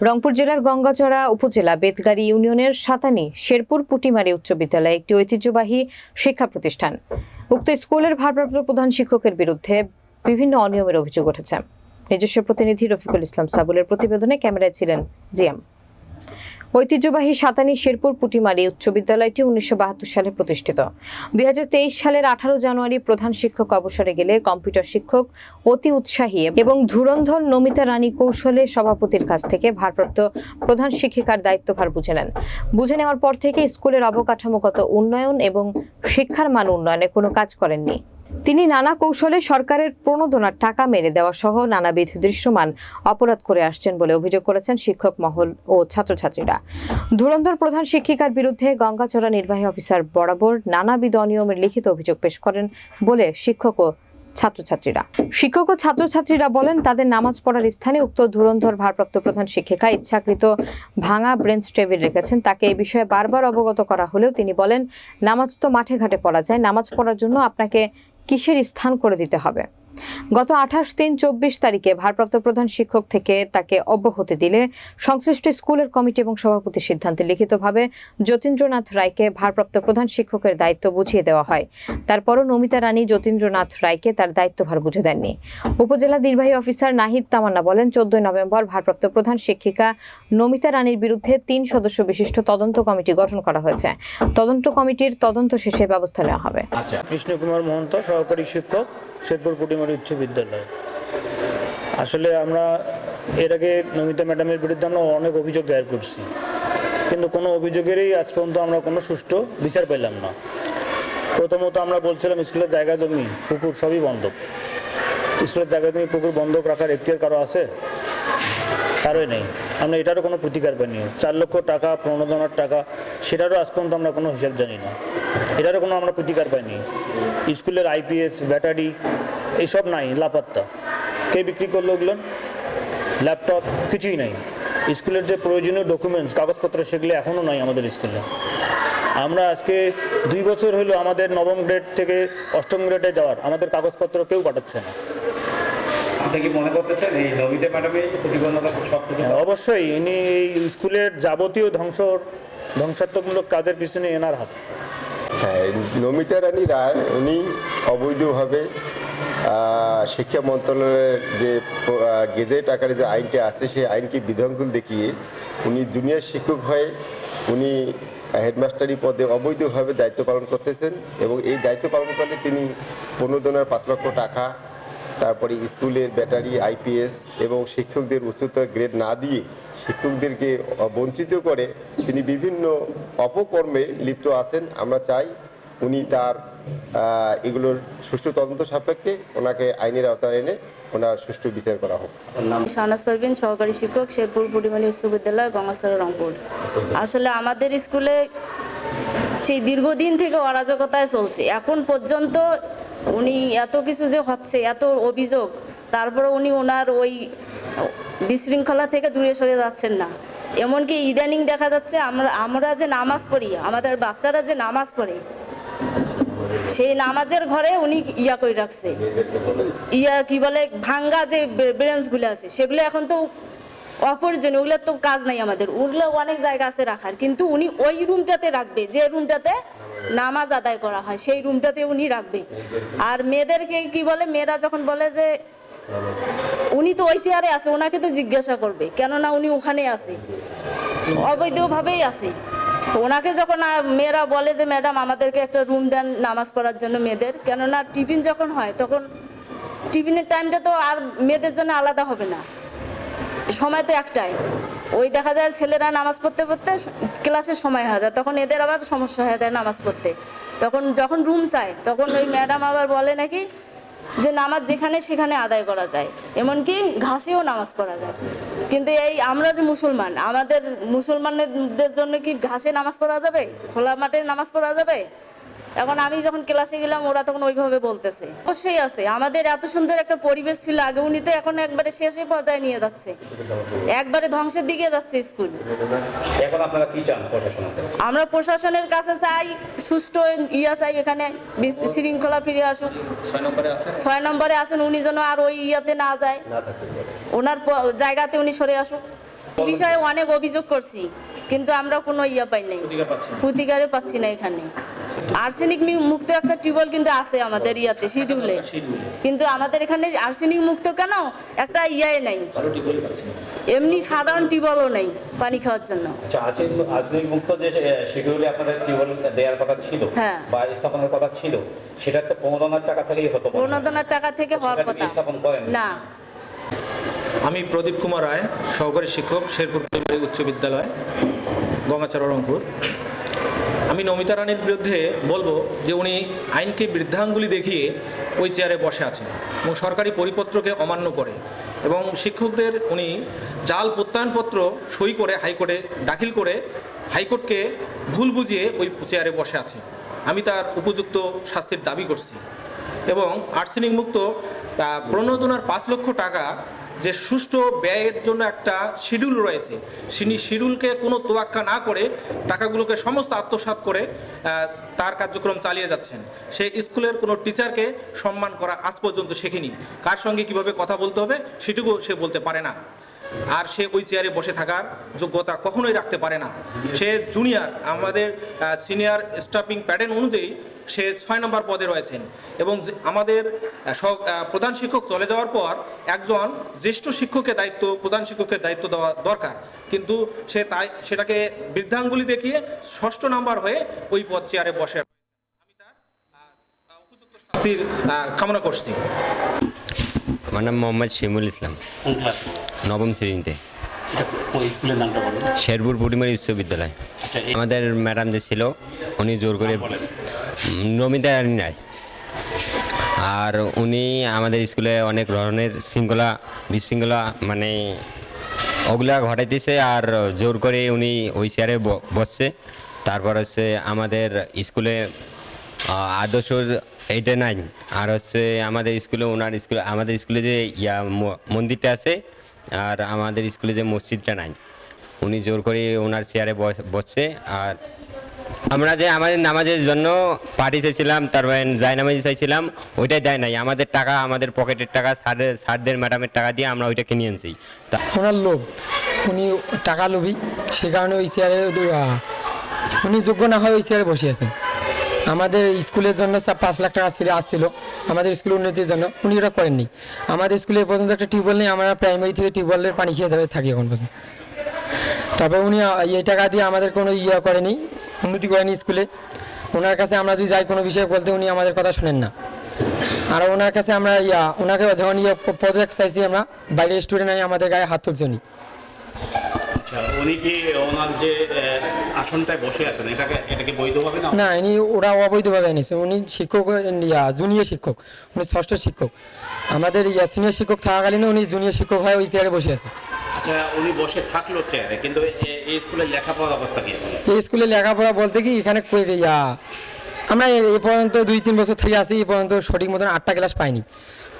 রংপুর জেলার গঙ্গাচড়া উপজেলা বেতগাড়ি ইউনিয়নের সাতানি, শেরপুর পুটিমারি উচ্চ বিদ্যালয় একটি ঐতিহ্যবাহী শিক্ষা প্রতিষ্ঠান। উক্ত স্কুলের ভারপ্রাপ্ত প্রধান শিক্ষকের বিরুদ্ধে বিভিন্ন অনিয়মের অভিযোগ উঠেছে। নিজস্ব প্রতিনিধি রফিকুল ইসলাম সাবুলের প্রতিবেদনে ক্যামেরায় ছিলেন জিয়াম। ঐতিহ্যবাহী সাতানি শেরপুর পুটিমারি উচ্চ বিদ্যালয়টি উনিশশো বাহাত্তর সালে প্রতিষ্ঠিত। দুই হাজার তেইশ সালের আঠারো জানুয়ারি প্রধান শিক্ষক অবসরে গেলে কম্পিউটার শিক্ষক অতি উৎসাহী এবং ধুরন্ধর নমিতা রানী কৌশলে সভাপতির কাছ থেকে ভারপ্রাপ্ত প্রধান শিক্ষিকার দায়িত্বভার বুঝে নেন। বুঝে নেওয়ার পর থেকে স্কুলের অবকাঠামোগত উন্নয়ন এবং শিক্ষার মান উন্নয়নে কোনো কাজ করেননি। তিনি নানা কৌশলে সরকারের প্রণোদনার টাকা মেনে দেওয়া সহ নানাবিধ দৃশ্যমান অপরাধ করে আসছেন বলে অভিযোগ করেছেন শিক্ষক মহল ও ছাত্রছাত্রীরা। ধুরন্ধর প্রধান শিক্ষিকার বিরুদ্ধে গঙ্গাচড়া নির্বাহী অফিসার বরাবর নানাবিধ অনিয়মের লিখিত অভিযোগ পেশ করেন বলে শিক্ষক ও ছাত্রছাত্রীরা। শিক্ষক ও ছাত্রছাত্রীরা বলেন, তাদের নামাজ পড়ার স্থানে উক্ত ধুরন্ধর ভারপ্রাপ্ত প্রধান শিক্ষিকা ইচ্ছাকৃত ভাঙা ব্রেঞ্চ টেবিল রেখেছেন। তাকে এই বিষয়ে বারবার অবগত করা হলেও তিনি বলেন, নামাজ তো মাঠে ঘাটে পড়া যায়। নামাজ পড়ার জন্য আপনাকে কিসের স্থান করে দিতে হবে? গত আঠাশ তিন চব্বিশ তারিখে ভারপ্রাপ্ত প্রধান শিক্ষক থেকে তাকে অব্যাহতি দিলে সংশ্লিষ্ট স্কুলের কমিটি এবং সভাপতির সিদ্ধান্তে লিখিতভাবে যতীন্দ্রনাথ রায়কে ভারপ্রাপ্ত প্রধান শিক্ষকের দায়িত্ব বুঝিয়ে দেওয়া হয়। তারপরও নমিতা রানী যতীন্দ্রনাথ রায়কে তার দায়িত্বভার বুঝে দেননি। উপজেলা নির্বাহী অফিসার নাহিদ তামান্না বলেন, চোদ্দই নভেম্বর ভারপ্রাপ্ত প্রধান শিক্ষিকা নমিতা রানীর বিরুদ্ধে তিন সদস্য বিশিষ্ট তদন্ত কমিটি গঠন করা হয়েছে। তদন্ত কমিটির তদন্ত শেষে ব্যবস্থা নেওয়া হবে। আচ্ছা কৃষ্ণকুমার মহন্ত সহকারী শিক্ষক। শেরপুর পুটিমারি উচ্চ বিদ্যালয়। আসলে আমরা এর আগে নমিতা ম্যাডামের বিরুদ্ধে আমরা অনেক অভিযোগ দায়ের করছি। কিন্তু কোনো অভিযোগেরই আজ পর্যন্ত আমরা কোনো সুষ্ঠু বিচার পেলাম না। প্রথমত আমরা বলছিলাম, স্কুলের জায়গা জমি, পুকুর সবই বন্ধক। স্কুলের জায়গা জমি, পুকুর বন্ধক রাখার এখতিয়ার কারও আছে? কারোই নেই। আমরা এটারও কোনো প্রতিকার পাইনি। চার লক্ষ টাকা প্রণোদনার টাকা, সেটারও আজ পর্যন্ত আমরা কোনো হিসাব জানি না। এটারও কোনো আমরা প্রতিকার পাইনি। স্কুলের আইপিএস ব্যাটারি এসব নাই লাপাত্তা। কে বিক্রি করল ওগুলো? ল্যাপটপ কিছুই নাই। স্কুলের যে প্রয়োজনীয় ডকুমেন্টস কাগজপত্র সেগুলো এখনও নাই আমাদের স্কুলে। আমরা আজকে দুই বছর হলো আমাদের নবম গ্রেড থেকে অষ্টম গ্রেডে যাওয়ার। আমাদের কাগজপত্র কেউ পাঠাচ্ছে না। অবশ্যই ইনি এই স্কুলের যাবতীয় ধ্বংস ধ্বংসাত্মকমূলক কাজের পিছনে এনার হাত। হ্যাঁ নমিতা রানী রায়, উনি অবৈধভাবে শিক্ষা মন্ত্রণালয়ের যে গেজেট আকারে যে আইনটি আছে, সেই আইনকে বিধঙ্গুল দেখিয়ে উনি জুনিয়র শিক্ষক হয়ে উনি হেডমাস্টারি পদে অবৈধভাবে দায়িত্ব পালন করতেছেন এবং এই দায়িত্ব পালন করলে তিনি পনেরো দিনের পাঁচ লক্ষ টাকা তারপরে স্কুলের ব্যাটারি, আইপিএস এবং শিক্ষকদের উচ্চতর গ্রেড না দিয়ে শিক্ষকদেরকে বঞ্চিত করে তিনি বিভিন্ন অপকর্মে লিপ্ত আছেন। আমরা চাই উনি তার এগুলোর সুষ্ঠু তদন্ত সাপেক্ষে ওনাকে আইনের আওতায় এনে ওনার সুষ্ঠু বিচার করা হোক। শাহনাজ পারভিন, সহকারী শিক্ষক, শেরপুর পুরিমালী উচ্চ বিদ্যালয় রংপুর। আসলে আমাদের স্কুলে সেই দীর্ঘদিন থেকে অরাজকতায় চলছে। এখন পর্যন্ত উনি এত কিছু যে হচ্ছে, এত অভিযোগ তারপরে উনি ওনার ওই বিশৃঙ্খলা থেকে দূরে সরে যাচ্ছেন না। এমনকি ইদানিং দেখা যাচ্ছে আমরা আমরা যে নামাজ পড়ি, আমাদের বাচ্চারা যে নামাজ পড়ে, সেই নামাজের ঘরে উনি ইয়া করে রাখছে। ইয়া কি বলে, ভাঙ্গা যে ব্রেঞ্চগুলো আছে, সেগুলো এখন তো অপরজনীয় ওগুলোর তো কাজ নাই আমাদের। ওগুলো অনেক জায়গা আছে রাখার, কিন্তু উনি ওই রুমটাতে রাখবে, যে রুমটাতে নামাজ আদায় করা হয়, সেই রুমটাতে উনি রাখবে। আর মেয়েদেরকে কি বলে, মেয়েরা যখন বলে যে উনি তো ওই চেয়ারে আছে, ওনাকে তো জিজ্ঞাসা করবে, কেননা উনি ওখানে আছে, অবৈধভাবেই আছে। ওনাকে যখন মেয়েরা বলে যে, ম্যাডাম, আমাদেরকে একটা রুম দেন নামাজ পড়ার জন্য মেয়েদের, কেননা টিফিন যখন হয়, তখন টিফিনের টাইমটা তো আর মেয়েদের জন্য আলাদা হবে না। সময় তো একটাই। ওই দেখা যায় ছেলেরা নামাজ পড়তে পড়তে ক্লাসের সময় হয়ে যায়, তখন এদের আবার সমস্যা হয়ে যায় নামাজ পড়তে। তখন যখন রুম চায়, তখন ওই ম্যাডাম আবার বলে নাকি যে নামাজ যেখানে সেখানে আদায় করা যায়, এমনকি ঘাসেও নামাজ পড়া যায়। কিন্তু এই আমরা যে মুসলমান, আমাদের মুসলমানদের জন্য কি ঘাসে নামাজ পড়া যাবে? খোলা মাঠে নামাজ পড়া যাবে? এখন আমি যখন ক্লাসে গেলাম ওরা তখন ওইভাবে বলতেছে। অবশ্যই আছে। আমাদের এত সুন্দর একটা পরিবেশ ছিল আগে উনি তো এখন একবারে শেষে পর্যায়ে নিয়ে যাচ্ছে। একবারে ধ্বংসের দিকে যাচ্ছে স্কুল। এখন আপনারা কি চান প্রশাসনের আমরা প্রশাসনের কাছে চাই সুষ্ঠু ইয়া চাই এখানে শৃঙ্খলা ফিরে আসুক। ছয় নম্বরে আছেন? উনি যেন আর ওই ইয়াতে না যায়। ওনার জায়গাতে উনি সরে আসুক। বিষয়ে অনেক অভিযোগ করছি কিন্তু আমরা কোনো ইয়া পাই নাই। প্রতিকারে পাচ্ছি না এখানে। আর্সেনিক মুক্ত একটা টিউবওয়েল কিন্তু আছে আমাদের ইয়াতে শিডিউলে। কিন্তু আমাদের এখানে আর্সেনিক মুক্ত কেন? একটা ইয়ে নাই। এমনি সাধারণ টিউবওয়েলও নেই পানি খাওয়ার জন্য। আচ্ছা আর্সেনিক মুক্ত যে শিডিউলে আপনাদের টিউবওয়েল দেওয়ার কথা ছিল হ্যাঁ। বা স্থাপনের কথা ছিল সেটা তো প্রণোদনার টাকা থেকেই হতো মনে হয়। প্রণোদনার টাকা থেকে হওয়ার কথা। স্থাপন করেন? না। আমি প্রদীপ কুমার রায় সহকারী শিক্ষক শেরপুর উচ্চ বিদ্যালয় গঙ্গাচড়া রংপুর। আমি নমিতা রানীর বিরুদ্ধে বলব যে উনি আইনকে বৃদ্ধাঙ্গুলি দেখিয়ে ওই চেয়ারে বসে আছেন এবং সরকারি পরিপত্রকে অমান্য করে এবং শিক্ষকদের উনি জাল প্রত্যয়নপত্র সই করে হাইকোর্টে দাখিল করে হাইকোর্টকে ভুল বুঝিয়ে ওই চেয়ারে বসে আছে আমি তার উপযুক্ত শাস্তির দাবি করছি এবং আর্সেনিক মুক্ত প্রণোদনার পাঁচ লক্ষ টাকা যে সুষ্ঠু ব্যয়ের জন্য একটা শিডিউল রয়েছে, তিনি শিডিউলকে কোনো তোয়াক্কা না করে টাকাগুলোকে সমস্ত আত্মসাৎ করে তার কার্যক্রম চালিয়ে যাচ্ছেন। সে স্কুলের কোনো টিচারকে সম্মান করা আজ পর্যন্ত শেখেনি। কার সঙ্গে কীভাবে কথা বলতে হবে সেটুকু সে বলতে পারে না। আর সে ওই চেয়ারে বসে থাকার যোগ্যতা কখনোই রাখতে পারে না। সে জুনিয়র আমাদের সিনিয়র স্টাফিং প্যাটার্ন অনুযায়ী সে ছয় নম্বর পদে রয়েছেন এবং আমাদের সব প্রধান শিক্ষক চলে যাওয়ার পর একজন জ্যেষ্ঠ শিক্ষকের দায়িত্ব প্রধান শিক্ষকের দায়িত্ব দেওয়া দরকার। কিন্তু সে তাই সেটাকে বৃদ্ধাঙ্গুলি দেখিয়ে ষষ্ঠ নাম্বার হয়ে ওই পদ চেয়ারে বসে আমি তার উপযুক্ত শাস্তির কামনা করছি। আমার নাম মোহাম্মদ শিমুল ইসলাম। নবম শ্রেণীতে। শেরপুর পুটিমারি উচ্চ বিদ্যালয়। আচ্ছা আমাদের ম্যাডাম যে ছিল উনি জোর করে নমিতা রায়। আর উনি আমাদের স্কুলে অনেক ধরনের শৃঙ্খলা, বিশৃঙ্খলা মানে ওগুলা ঘটাইতেছে আর জোর করে উনি ওই চেয়ারে বসছে। তারপর হচ্ছে আমাদের স্কুলে আদর্শ এইটা নাই আর হচ্ছে আমাদের স্কুলে ওনার স্কুলে, আমাদের স্কুলে যে ইয়া মন্দিরটা আছে, আর আমাদের স্কুলে যে মসজিদটা নাই। উনি জোর করে ওনার চেয়ারে বস- বসছে। আর আমরা যে আমাদের নামাজের জন্য পার্টি চাইছিলাম তারপরে জায় নামাজি চাইছিলাম, ওইটাই দেয় নাই। আমাদের টাকা, আমাদের পকেটের টাকা স্যারের সারদের ম্যাডামের টাকা দিয়ে আমরা ওইটা কিনে আনছি। তা ওনার লোভ। উনি টাকা লোভী, সে কারণে ওই চেয়ারে উনি যোগ্য না হয় ওই চেয়ারে বসে আছেন। আমাদের স্কুলের জন্য সব পাঁচ লাখ টাকা ছিল, আসছিল। আমাদের স্কুলের উন্নতির জন্য উনি ওটা করেননি। আমাদের স্কুলে পর্যন্ত একটা টিউবওয়েল নেই, আমরা প্রাইমারি থেকে টিউবওয়েলের পানি খেয়ে থাকি এখন পর্যন্ত। তবে উনি এই টাকা দিয়ে আমাদের কোনো ইয়ে করেনি। উন্নতি করেনি স্কুলে। ওনার কাছে আমরা যদি যাই কোনো বিষয়ে বলতে উনি আমাদের কথা শোনেন না। আর ওনার কাছে আমরা ইয়া ওনাকে যখন ইয়ে পদক চাইছি আমরা বাইরের স্টুডেন্ট আই আমাদের গায়ে হাত তুলছে উনি। আচ্ছা উনি কি ওনার যে আসনটায় বসে আছেন এটাকে এটাকে বৈধভাবে না? না ইনি ওরা অবৈধভাবে এনেছে। উনি শিক্ষক ইয়া জুনিয়র শিক্ষক উনি ষষ্ঠ শিক্ষক। আমাদের ইয়া সিনিয়র শিক্ষক থাকাকালীন উনি জুনিয়র শিক্ষক হয়ে ওই চেয়ারে বসে আছে। আচ্ছা উনি বসে থাকল চেয়ারে কিন্তু এই স্কুলে লেখাপড়ার অবস্থা কি এই স্কুলে লেখাপড়া বলতে কি, এখানে ইয়া? আমরা এ পর্যন্ত দুই, তিন বছর থেকে আসি এ পর্যন্ত সঠিক মতন আটটা ক্লাস পাইনি।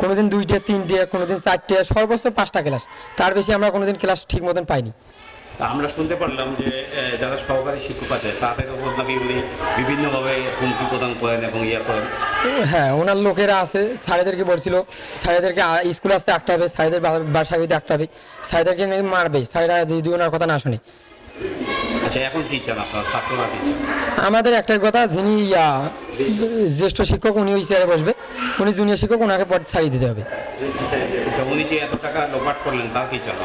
কোনোদিন দুইটা, তিনটে, কোনোদিন চারটে, সর্বোচ্চ পাঁচটা ক্লাস তার বেশি আমরা কোনোদিন ক্লাস ঠিক মতন পাইনি। আমরা শুনতে পারলাম যে যারা সহকারী শিক্ষক আছে তাদের উপর নাকি উনি বিভিন্নভাবে হুমকি প্রদান করেন এবং ইয়ে করেন? হ্যাঁ ওনার লোকেরা আছে স্যারেদেরকে বলছিল স্যারেদেরকে আ- স্কুলে আসতে আটটা হবে স্যারেদের বা- বাসায় যেতে আটটা হবে স্যারেদেরকে নাকি মারবে স্যারেরা যদি ওনার কথা না শুনে। আচ্ছা এখন কি চান আপনার? ছাত্ররা আমাদের একটাই কথা যিনি ইয়া, জ্যেষ্ঠ শিক্ষক উনি ওই চেয়ারে বসবে। উনি জুনিয়র শিক্ষক ওনাকে পদ ছাড়িয়ে দিতে হবে। আচ্ছা উনি যে এত টাকা লোপাট করলেন তার কি চান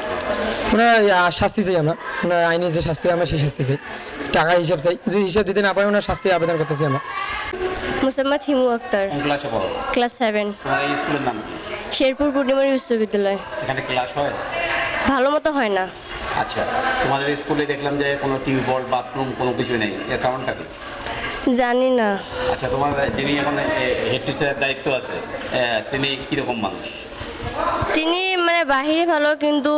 ওনার শাস্তি চাই আমরা। ওনার আইনি যে শাস্তি আমরা সেই শাস্তি চাই। টাকা হিসাব চাই। যদি হিসাব দিতে না পারে ওনার শাস্তি আবেদন করতেছি আমরা। মুসাম্মদ হিমু আক্তার। ক্লাসে পড়ো? Class seven. স্কুলের নাম শেরপুর পূর্ণিমারি উচ্চ বিদ্যালয়। এখানে ক্লাস হয়? ভালো মতো হয় না। আচ্ছা তোমাদের স্কুলে দেখলাম যে কোনো টিউবওয়েল বাথরুম কোনো কিছু নেই। এর কারণটা কি? জানি না। আচ্ছা তোমার যিনি এখন হেড টিচারের দায়িত্ব আছে তিনি কীরকম মানুষ? তিনি মানে বাহিরে ভালো কিন্তু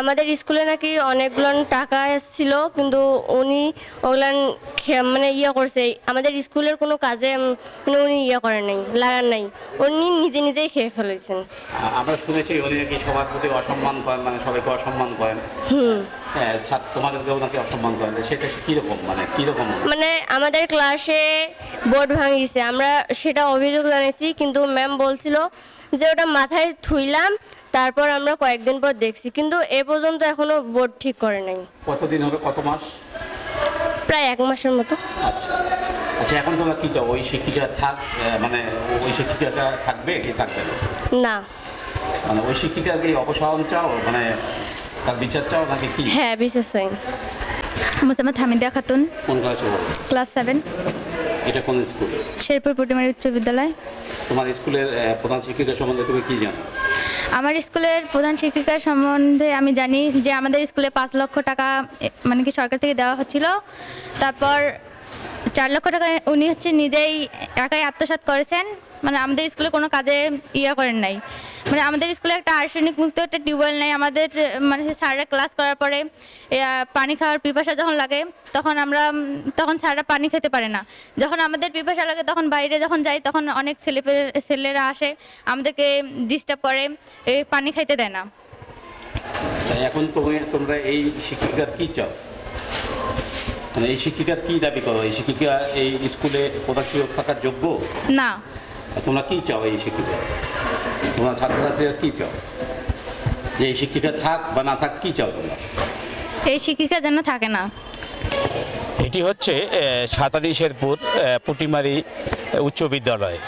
আমাদের স্কুলে নাকি অনেকগুলো টাকা এসেছিল কিন্তু উনি ওগুলান মানে ইয়ে করছে। আমাদের স্কুলের কোনো কাজে মানে উনি ইয়ে করেন নাই লাগান নাই। উনি নিজে নিজেই খেয়ে ফেলেছেন। আমরা শুনেছি উনি নাকি সবার প্রতি অসম্মান করেন মানে সবাইকে অসম্মান করেন। হ্যাঁ তোমাদেরকেও নাকি অসম্মান করেন। সেটা কীরকম মানে কীরকম? মানে আমাদের ক্লাসে বোর্ড ভাঙিয়েছে আমরা সেটা অভিযোগ জানিয়েছি কিন্তু ম্যাম বলছিল যে ওটা মাথায় থুইলাম তারপর আমরা কয়েকদিন পর দেখছি। কিন্তু এ পর্যন্ত এখনও বোর্ড ঠিক করে নাই। কতদিন হবে কত মাস? প্রায় এক মাসের মতো। আচ্ছা। আচ্ছা এখন তোমরা কি চাও? ওই শিক্ষিকা থাক মানে ওই শিক্ষিকাটা থাকবে কি থাকবে না? না। মানে ওই শিক্ষিকাকে অপসারণ চাও? মানে তার বিচার চাও নাকি কি? হ্যাঁ বিশেষ চাই। মোসাম্মদ হামিদা খাতুন কোন ক্লাসে ক্লাস সেভেন। এটা কোন স্কুল? শেরপুর প্রাইমারি উচ্চ বিদ্যালয়। তোমার স্কুলের প্রধান শিক্ষিকা সম্বন্ধে তুমি কি জানো? আমার স্কুলের প্রধান শিক্ষিকা সম্বন্ধে আমি জানি যে আমাদের স্কুলে পাঁচ লক্ষ টাকা মানে কি সরকার থেকে দেওয়া হচ্ছিল। তারপর চার লক্ষ টাকা উনি হচ্ছে নিজেই একাই আত্মসাত করেছেন। মানে আমাদের স্কুলে কোনো কাজে ইয়ে করেন নাই। মানে আমাদের স্কুলে একটা আর্সেনিক মুক্ত একটা টিউবওয়েল নেই। আমাদের মানে স্যাররা ক্লাস করার পরে পানি খাওয়ার পিপাসা যখন লাগে তখন আমরা তখন স্যাররা পানি খেতে পারে না। যখন আমাদের পিপাসা লাগে তখন বাইরে যখন যাই তখন অনেক ছেলে ছেলেরা আসে আমাদেরকে ডিস্টার্ব করে পানি খাইতে দেয় না। এখন তুমি তোমরা এই শিক্ষিকার কি চাও? মানে এই শিক্ষিকার কি দাবি করো? এই শিক্ষিকা এই স্কুলে প্রধান থাকার যোগ্য? না। তোমরা কি চাও এই শিক্ষিকা তোমরা ছাত্রছাত্রীরা কি চাও? যে এই শিক্ষিকা থাক বা না থাক কি চাও তোমরা? এই শিক্ষিকা যেন থাকে না। এটি হচ্ছে সাতারি শেরপুর পুটিমারি উচ্চ বিদ্যালয়।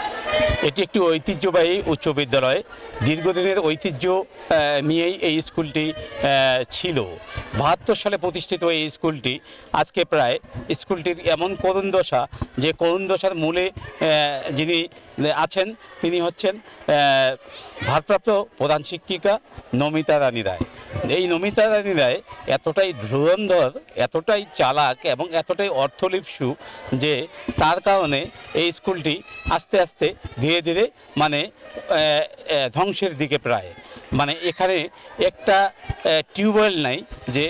এটি একটি ঐতিহ্যবাহী উচ্চ বিদ্যালয়। দীর্ঘদিনের ঐতিহ্য নিয়েই এই স্কুলটি ছিল। বাহাত্তর সালে প্রতিষ্ঠিত এই স্কুলটি, আজকে প্রায় স্কুলটির এমন করুণ দশা যে করুণ দশার মূলে যিনি আছেন, তিনি হচ্ছেন ভারপ্রাপ্ত প্রধান শিক্ষিকা নমিতা রানী রায়। এই নমিতা রানী রায় এতটাই ধুরন্ধর, এতটাই চালাক এবং এতটাই অর্থলিপসু যে তার কারণে এই স্কুলটি আস্তে আস্তে ধীরে ধীরে মানে ধ্বংসের দিকে প্রায়। মানে এখানে একটা টিউবওয়েল নাই যে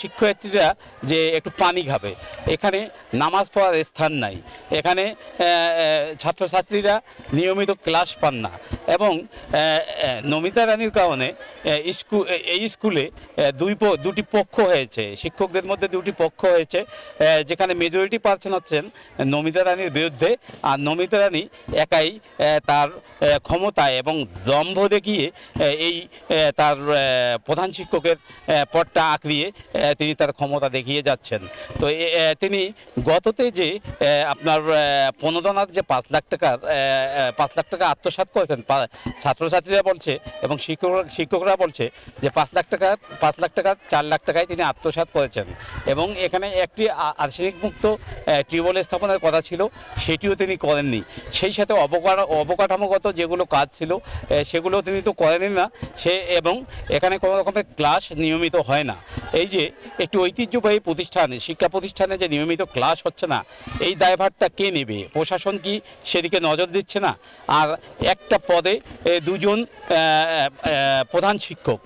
শিক্ষার্থীরা যে একটু পানি খাবে। এখানে নামাজ পড়ার স্থান নাই। এখানে ছাত্রছাত্রীরা নিয়মিত ক্লাস পান না। এবং নমিতা রানীর কারণে স্কুল এই স্কুলে দুই দুটি পক্ষ হয়েছে। শিক্ষকদের মধ্যে দুটি পক্ষ হয়েছে যেখানে মেজরিটি পার্সেন্ট হচ্ছেন নমিতা রানীর বিরুদ্ধে। আর নমিতা রানী একাই তার ক্ষমতায় এবং দম্ভ দেখিয়ে এই তার প্রধান শিক্ষকের পদটা আঁকড়িয়ে তিনি তার ক্ষমতা দেখিয়ে যাচ্ছেন। তো তিনি গততে যে আপনার আহ, প্রণোদনার যে পাঁচ লাখ টাকার পাঁচ লাখ টাকা আত্মসাৎ করেছেন ছাত্রছাত্রীরা বলছে এবং শিক্ষক শিক্ষকরা বলছে যে পাঁচ লাখ টাকা পাঁচ লাখ টাকা চার লাখ টাকায় তিনি আত্মসাৎ করেছেন। এবং এখানে একটি আর্সেনিক মুক্ত টিউবওয়েল স্থাপনের কথা ছিল সেটিও তিনি করেননি। সেই সাথে অবকাঠ অবকাঠামোগত যেগুলো কাজ ছিল সেগুলো তিনি তো করেনই না, সে এবং এখানে কোনো রকমের ক্লাস নিয়মিত হয় না। এই যে একটি ঐতিহ্যবাহী প্রতিষ্ঠানে, শিক্ষা প্রতিষ্ঠানে যে নিয়মিত ক্লাস হচ্ছে না, এই দায়ভারটা কে নেবে? প্রশাসন কি সেদিকে নজর দিচ্ছে না? আর একটা পদে দুজন প্রধান শিক্ষক।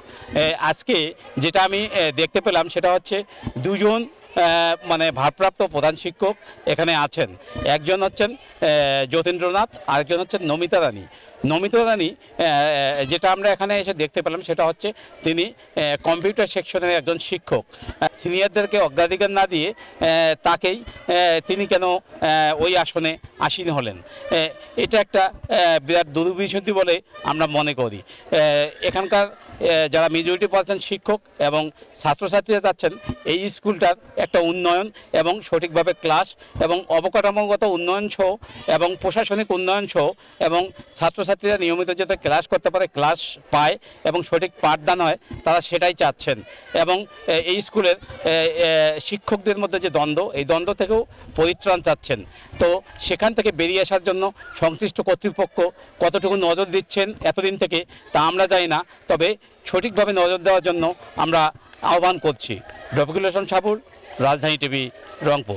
আজকে যেটা আমি দেখতে পেলাম সেটা হচ্ছে দুজন মানে ভারপ্রাপ্ত প্রধান শিক্ষক এখানে আছেন। একজন হচ্ছেন যতীন্দ্রনাথ, আরেকজন হচ্ছেন নমিতা রানী। নমিতা রানী যেটা আমরা এখানে এসে দেখতে পেলাম সেটা হচ্ছে তিনি কম্পিউটার সেকশনের একজন শিক্ষক। সিনিয়রদেরকে অগ্রাধিকার না দিয়ে তাকেই তিনি কেন ওই আসনে আসীন হলেন। এটা একটা বিরাট দুর্বিসন্ধি বলে আমরা মনে করি। এখানকার যারা মেজরিটি পার্সেন্ট শিক্ষক এবং ছাত্রছাত্রীরা যাচ্ছেন, এই স্কুলটার একটা উন্নয়ন এবং সঠিকভাবে ক্লাস এবং অবকাঠামোগত উন্নয়ন সহ এবং প্রশাসনিক উন্নয়ন সহ এবং ছাত্রছাত্রীরা নিয়মিত যাতে ক্লাস করতে পারে ক্লাস পায় এবং সঠিক পাঠদান হয়, তারা সেটাই চাচ্ছেন। এবং এই স্কুলের শিক্ষকদের মধ্যে যে দ্বন্দ্ব, এই দ্বন্দ্ব থেকেও পরিত্রাণ চাচ্ছেন। তো সেখান থেকে বেরিয়ে আসার জন্য সংশ্লিষ্ট কর্তৃপক্ষ কতটুকু নজর দিচ্ছেন এতদিন থেকে তা আমরা জানি না, তবে সঠিকভাবে নজর দেওয়ার জন্য আমরা আহ্বান করছি। রফিকুল সাপুর রাজধানী টিভি রংপুর।